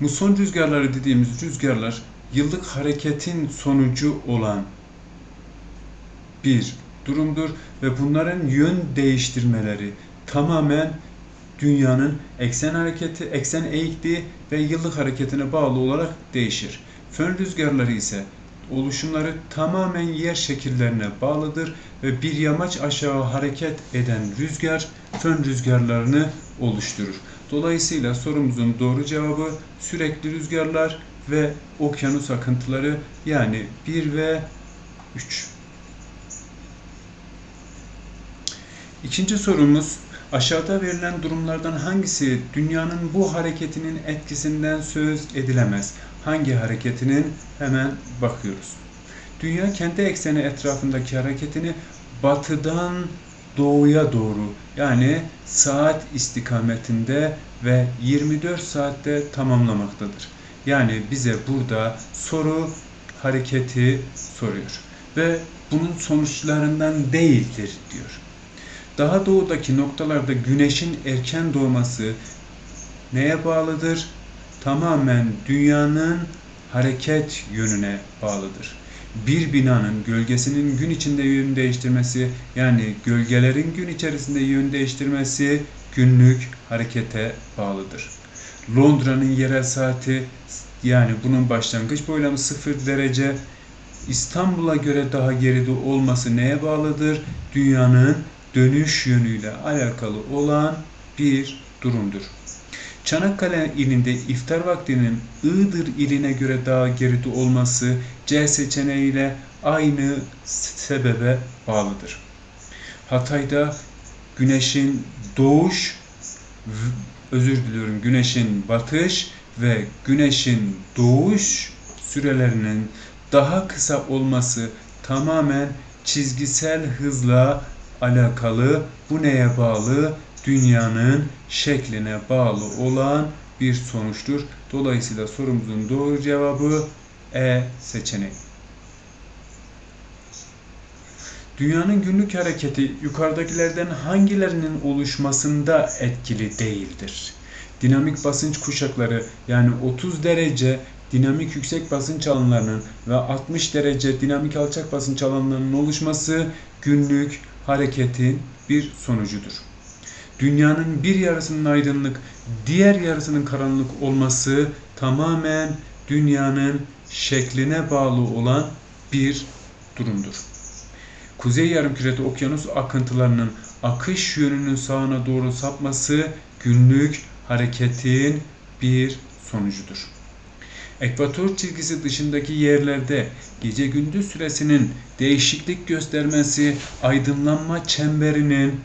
Muson rüzgarları dediğimiz rüzgarlar yıllık hareketin sonucu olan bir durumdur ve bunların yön değiştirmeleri tamamen dünyanın eksen hareketi, eksen eğikliği ve yıllık hareketine bağlı olarak değişir. Fön rüzgarları ise oluşumları tamamen yer şekillerine bağlıdır ve bir yamaç aşağı hareket eden rüzgar fön rüzgarlarını oluşturur. Dolayısıyla sorumuzun doğru cevabı sürekli rüzgarlar ve okyanus akıntıları yani 1 ve 3. İkinci sorumuz aşağıda verilen durumlardan hangisi dünyanın bu hareketinin etkisinden söz edilemez? Hangi hareketinin hemen bakıyoruz. Dünya kendi ekseni etrafındaki hareketini batıdan doğuya doğru yani saat istikametinde ve 24 saatte tamamlamaktadır. Yani bize burada soru hareketi soruyor ve bunun sonuçlarından değildir diyor. Daha doğudaki noktalarda güneşin erken doğması neye bağlıdır? Tamamen dünyanın hareket yönüne bağlıdır. Bir binanın gölgesinin gün içinde yön değiştirmesi yani gölgelerin gün içerisinde yön değiştirmesi günlük harekete bağlıdır. Londra'nın yerel saati yani bunun başlangıç boylamı 0 derece İstanbul'a göre daha geride olması neye bağlıdır? Dünyanın dönüş yönüyle alakalı olan bir durumdur. Çanakkale ilinde iftar vaktinin Iğdır iline göre daha geride olması C seçeneğiyle aynı sebebe bağlıdır. Hatay'da güneşin doğuş, özür diliyorum güneşin batış ve güneşin doğuş sürelerinin daha kısa olması tamamen çizgisel hızla alakalı. Bu neye bağlı? Dünyanın şekline bağlı olan bir sonuçtur. Dolayısıyla sorumuzun doğru cevabı E seçeneği. Dünyanın günlük hareketi yukarıdakilerden hangilerinin oluşmasında etkili değildir? Dinamik basınç kuşakları yani 30 derece dinamik yüksek basınç alanlarının ve 60 derece dinamik alçak basınç alanlarının oluşması günlük hareketin bir sonucudur. Dünyanın bir yarısının aydınlık, diğer yarısının karanlık olması tamamen dünyanın şekline bağlı olan bir durumdur. Kuzey yarımkürede okyanus akıntılarının akış yönünün sağına doğru sapması günlük hareketin bir sonucudur. Ekvator çizgisi dışındaki yerlerde gece gündüz süresinin değişiklik göstermesi aydınlanma çemberinin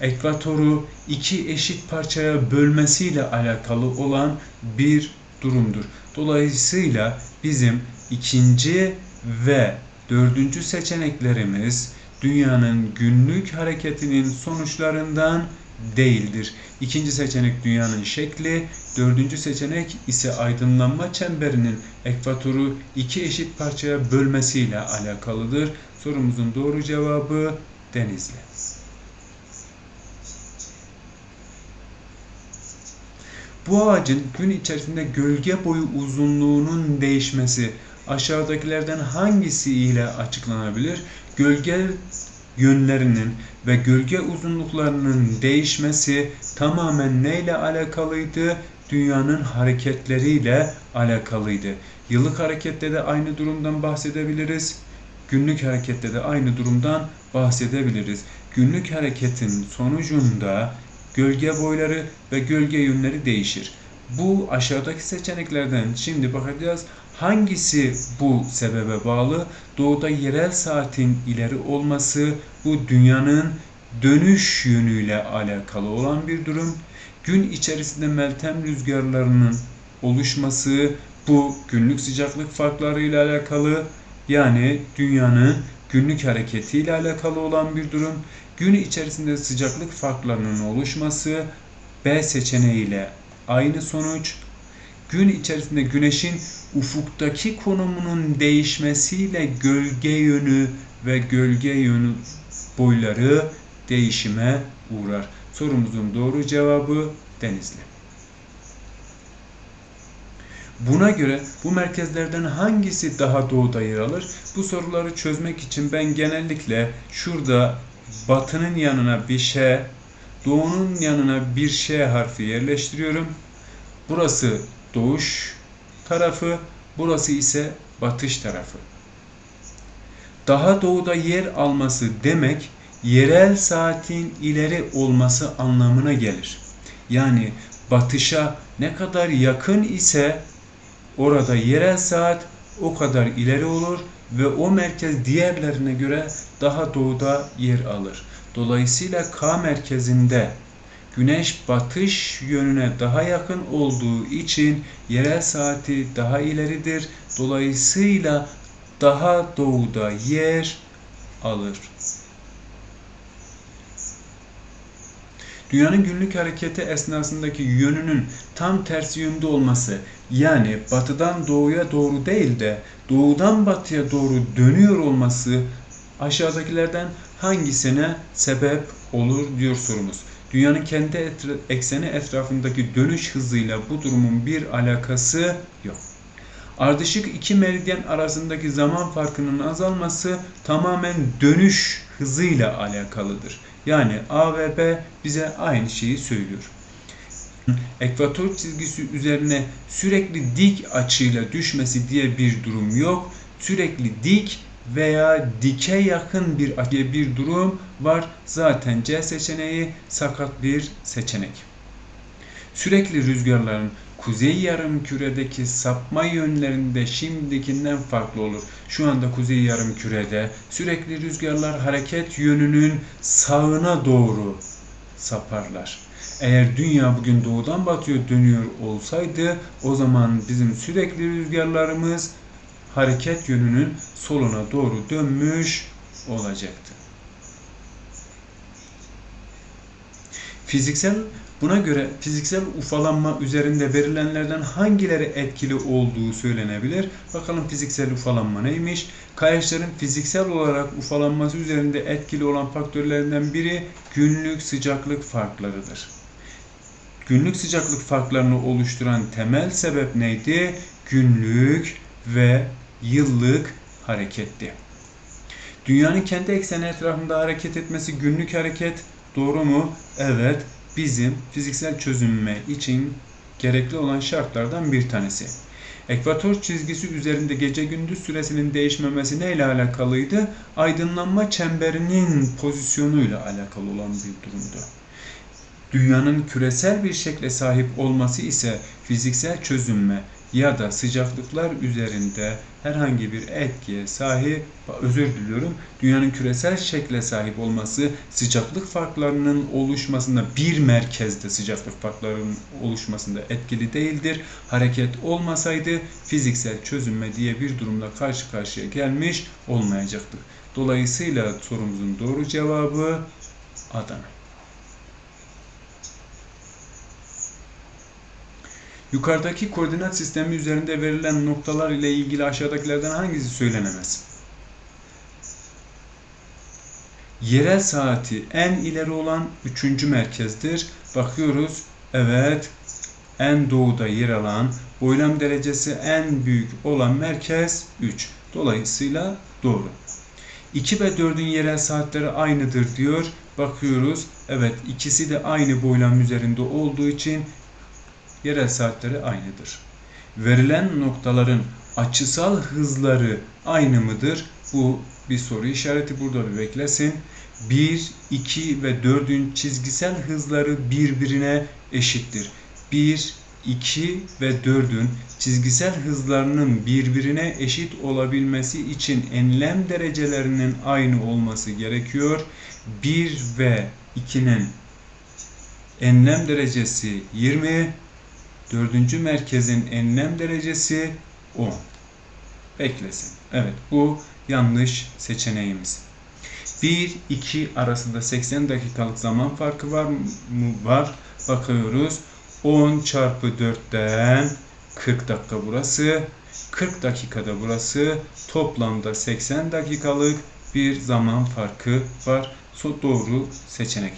ekvatoru iki eşit parçaya bölmesiyle alakalı olan bir durumdur. Dolayısıyla bizim ikinci ve dördüncü seçeneklerimiz dünyanın günlük hareketinin sonuçlarından değildir. İkinci seçenek dünyanın şekli, dördüncü seçenek ise aydınlanma çemberinin ekvatoru iki eşit parçaya bölmesiyle alakalıdır. Sorumuzun doğru cevabı Denizli. Bu ağacın gün içerisinde gölge boyu uzunluğunun değişmesi aşağıdakilerden hangisi ile açıklanabilir? Gölge yönlerinin ve gölge uzunluklarının değişmesi tamamen neyle alakalıydı? Dünyanın hareketleriyle alakalıydı. Yıllık harekette de aynı durumdan bahsedebiliriz. Günlük harekette de aynı durumdan bahsedebiliriz. Günlük hareketin sonucunda gölge boyları ve gölge yönleri değişir. Bu aşağıdaki seçeneklerden şimdi bakacağız. Hangisi bu sebebe bağlı? Doğuda yerel saatin ileri olması bu dünyanın dönüş yönüyle alakalı olan bir durum. Gün içerisinde meltem rüzgarlarının oluşması bu günlük sıcaklık farkları ile alakalı yani dünyanın günlük hareketiyle alakalı olan bir durum. Gün içerisinde sıcaklık farklarının oluşması B seçeneğiyle aynı sonuç. Gün içerisinde güneşin ufuktaki konumunun değişmesiyle gölge yönü ve gölge yönü boyları değişime uğrar. Sorumuzun doğru cevabı Denizli. Buna göre bu merkezlerden hangisi daha doğuda yer alır? Bu soruları çözmek için ben genellikle şurada batının yanına bir ş, doğunun yanına bir ş harfi yerleştiriyorum. Burası doğuş tarafı, burası ise batış tarafı. Daha doğuda yer alması demek yerel saatin ileri olması anlamına gelir. Yani batışa ne kadar yakın ise orada yerel saat o kadar ileri olur ve o merkez diğerlerine göre daha doğuda yer alır. Dolayısıyla K merkezinde Güneş batış yönüne daha yakın olduğu için yerel saati daha ileridir. Dolayısıyla daha doğuda yer alır. Dünyanın günlük hareketi esnasındaki yönünün tam tersi yönde olması yani batıdan doğuya doğru değil de doğudan batıya doğru dönüyor olması aşağıdakilerden hangisine sebep olur diyor sorumuz. Dünyanın kendi etra ekseni etrafındaki dönüş hızıyla bu durumun bir alakası yok. Ardışık iki meridyen arasındaki zaman farkının azalması tamamen dönüş hızıyla alakalıdır. Yani A ve B bize aynı şeyi söylüyor. Ekvator çizgisi üzerine sürekli dik açıyla düşmesi diye bir durum yok. Sürekli dik veya dike yakın bir açıya bir durum var. Zaten C seçeneği sakat bir seçenek. Sürekli rüzgarların kuzey yarım küredeki sapma yönlerinde şimdikinden farklı olur. Şu anda kuzey yarım kürede sürekli rüzgarlar hareket yönünün sağına doğru saparlar. Eğer dünya bugün doğudan batıyor dönüyor olsaydı o zaman bizim sürekli rüzgarlarımız hareket yönünün soluna doğru dönmüş olacaktı. Fiziksel buna göre fiziksel ufalanma üzerinde verilenlerden hangileri etkili olduğu söylenebilir. Bakalım fiziksel ufalanma neymiş? Kayaçların fiziksel olarak ufalanması üzerinde etkili olan faktörlerinden biri günlük sıcaklık farklarıdır. Günlük sıcaklık farklarını oluşturan temel sebep neydi? Günlük ve yıllık hareketti. Dünyanın kendi ekseni etrafında hareket etmesi günlük hareket doğru mu? Evet. Bizim fiziksel çözünme için gerekli olan şartlardan bir tanesi. Ekvator çizgisi üzerinde gece gündüz süresinin değişmemesi neyle alakalıydı? Aydınlanma çemberinin pozisyonuyla alakalı olan bir durumdu. Dünyanın küresel bir şekle sahip olması ise fiziksel çözünme ya da sıcaklıklar üzerinde herhangi bir etkiye sahip, özür diliyorum, dünyanın küresel şekle sahip olması sıcaklık farklarının oluşmasında bir merkezde sıcaklık farklarının oluşmasında etkili değildir. Hareket olmasaydı fiziksel çözünme diye bir durumla karşı karşıya gelmiş olmayacaktık. Dolayısıyla sorumuzun doğru cevabı Adana. Yukarıdaki koordinat sistemi üzerinde verilen noktalar ile ilgili aşağıdakilerden hangisi söylenemez? Yerel saati en ileri olan üçüncü merkezdir. Bakıyoruz. Evet. En doğuda yer alan, boylam derecesi en büyük olan merkez 3. Dolayısıyla doğru. 2 ve 4'ün yerel saatleri aynıdır diyor. Bakıyoruz. Evet ikisi de aynı boylam üzerinde olduğu için yerel saatleri aynıdır. Verilen noktaların açısal hızları aynı mıdır? Bu bir soru işareti burada bir beklesin. 1, 2 ve 4'ün çizgisel hızları birbirine eşittir. 1, 2 ve 4'ün çizgisel hızlarının birbirine eşit olabilmesi için enlem derecelerinin aynı olması gerekiyor. 1 ve 2'nin enlem derecesi 20, Dördüncü merkezin enlem derecesi 10. Beklesin. Evet bu yanlış seçeneğimiz. 1-2 arasında 80 dakikalık zaman farkı var mı? Var. Bakıyoruz. 10 çarpı 4'ten 40 dakika burası. 40 dakikada burası. Toplamda 80 dakikalık bir zaman farkı var. Doğru seçenek.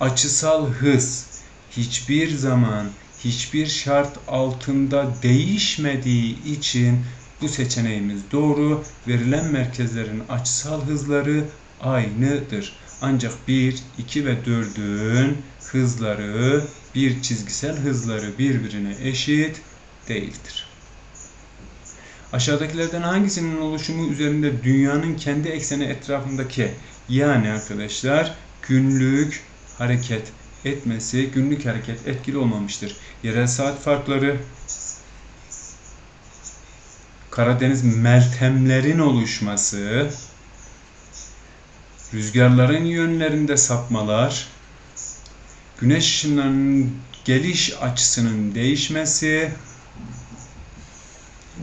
Açısal hız hiçbir zaman hiçbir şart altında değişmediği için bu seçeneğimiz doğru. Verilen merkezlerin açısal hızları aynıdır. Ancak 1, 2 ve 4'ün hızları bir çizgisel hızları birbirine eşit değildir. Aşağıdakilerden hangisinin oluşumu üzerinde dünyanın kendi ekseni etrafındaki yani arkadaşlar günlük hareket etmesi, günlük hareket etkili olmamıştır. Yerel saat farkları, Karadeniz meltemlerin oluşması, rüzgarların yönlerinde sapmalar, güneş ışınlarının geliş açısının değişmesi,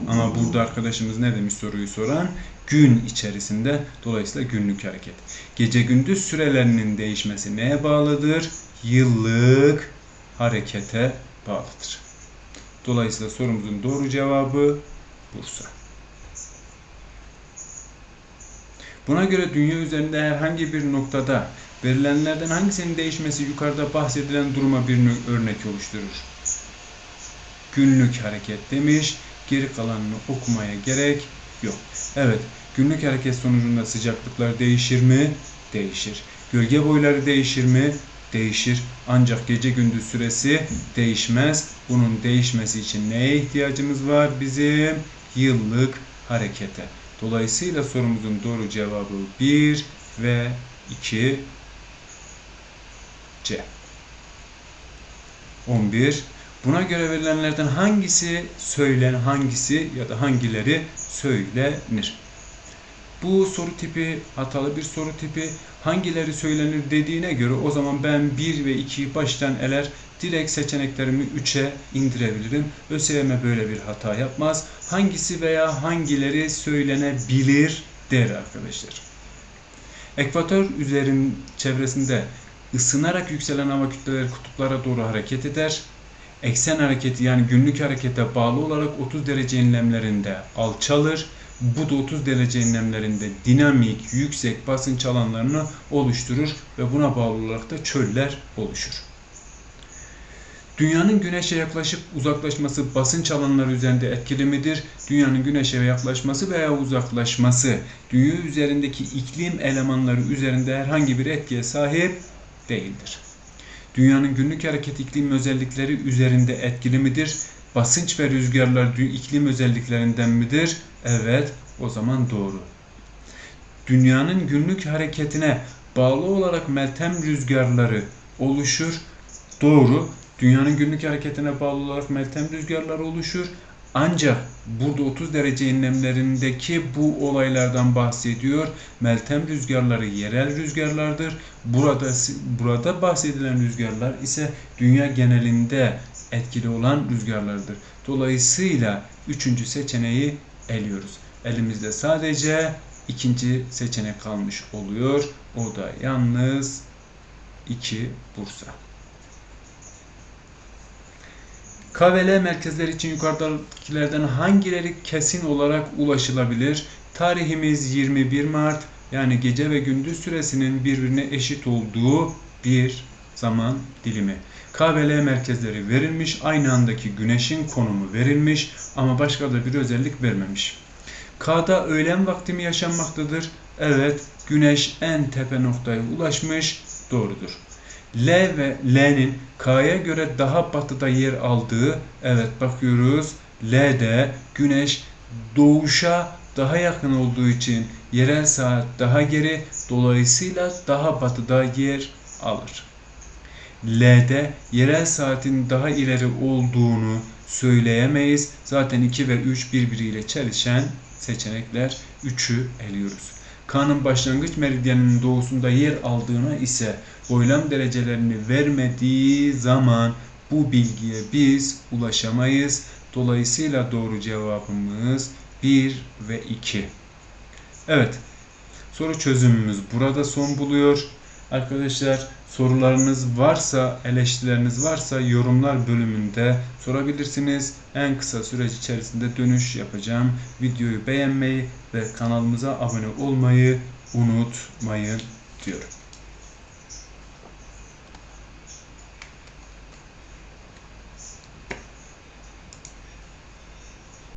ama burada arkadaşımız ne demiş soruyu soran? Gün içerisinde dolayısıyla günlük hareket. Gece gündüz sürelerinin değişmesi neye bağlıdır? Yıllık harekete bağlıdır. Dolayısıyla sorumuzun doğru cevabı Bursa. Buna göre dünya üzerinde herhangi bir noktada verilenlerden hangisinin değişmesi yukarıda bahsedilen duruma bir örnek oluşturur? Günlük hareket demiş. Geri kalanını okumaya gerek yok. Evet, günlük hareket sonucunda sıcaklıklar değişir mi? Değişir. Gölge boyları değişir mi? Değişir. Ancak gece gündüz süresi değişmez. Bunun değişmesi için neye ihtiyacımız var? Bizim yıllık harekete. Dolayısıyla sorumuzun doğru cevabı 1 ve 2 C. 11. Buna göre verilenlerden hangisi söylen, hangisi ya da hangileri söylenir? Bu soru tipi hatalı bir soru tipi. Hangileri söylenir dediğine göre o zaman ben 1 ve 2'yi baştan eler direkt seçeneklerimi 3'e indirebilirim. ÖSYM böyle bir hata yapmaz. Hangisi veya hangileri söylenebilir der arkadaşlar. Ekvator üzerin çevresinde ısınarak yükselen hava kütleleri kutuplara doğru hareket eder eksen hareketi yani günlük harekete bağlı olarak 30 derece enlemlerinde alçalır. Bu da 30 derece enlemlerinde dinamik, yüksek basınç alanlarını oluşturur ve buna bağlı olarak da çöller oluşur. Dünyanın güneşe yaklaşıp uzaklaşması basınç alanları üzerinde etkili midir? Dünyanın güneşe yaklaşması veya uzaklaşması dünya üzerindeki iklim elemanları üzerinde herhangi bir etkiye sahip değildir. Dünyanın günlük hareket iklim özellikleri üzerinde etkili midir? Basınç ve rüzgarlar iklim özelliklerinden midir? Evet, o zaman doğru. Dünyanın günlük hareketine bağlı olarak meltem rüzgarları oluşur. Doğru. Dünyanın günlük hareketine bağlı olarak meltem rüzgarları oluşur. Ancak burada 30 derece enlemlerindeki bu olaylardan bahsediyor. Meltem rüzgarları yerel rüzgarlardır. Burada burada bahsedilen rüzgarlar ise dünya genelinde etkili olan rüzgarlardır. Dolayısıyla üçüncü seçeneği eliyoruz. Elimizde sadece ikinci seçenek kalmış oluyor. O da yalnız 2 Bursa. K ve L merkezleri için yukarıdakilerden hangileri kesin olarak ulaşılabilir? Tarihimiz 21 Mart yani gece ve gündüz süresinin birbirine eşit olduğu bir zaman dilimi. K ve L merkezleri verilmiş, aynı andaki güneşin konumu verilmiş ama başka da bir özellik vermemiş. K'da öğlen vakti mi yaşanmaktadır? Evet, güneş en tepe noktaya ulaşmış, doğrudur. L ve L'nin K'ya göre daha batıda yer aldığı, evet bakıyoruz, L'de güneş doğuşa daha yakın olduğu için yerel saat daha geri, dolayısıyla daha batıda yer alır. L'de yerel saatin daha ileri olduğunu söyleyemeyiz. Zaten 2 ve 3 birbiriyle çelişen seçenekler 3'ü eliyoruz. K'nın başlangıç meridyeninin doğusunda yer aldığına ise boylam derecelerini vermediği zaman bu bilgiye biz ulaşamayız. Dolayısıyla doğru cevabımız 1 ve 2. Evet. Soru çözümümüz burada son buluyor. Arkadaşlar sorularınız varsa, eleştirileriniz varsa yorumlar bölümünde sorabilirsiniz. En kısa süreç içerisinde dönüş yapacağım. Videoyu beğenmeyi ve kanalımıza abone olmayı unutmayın diyorum.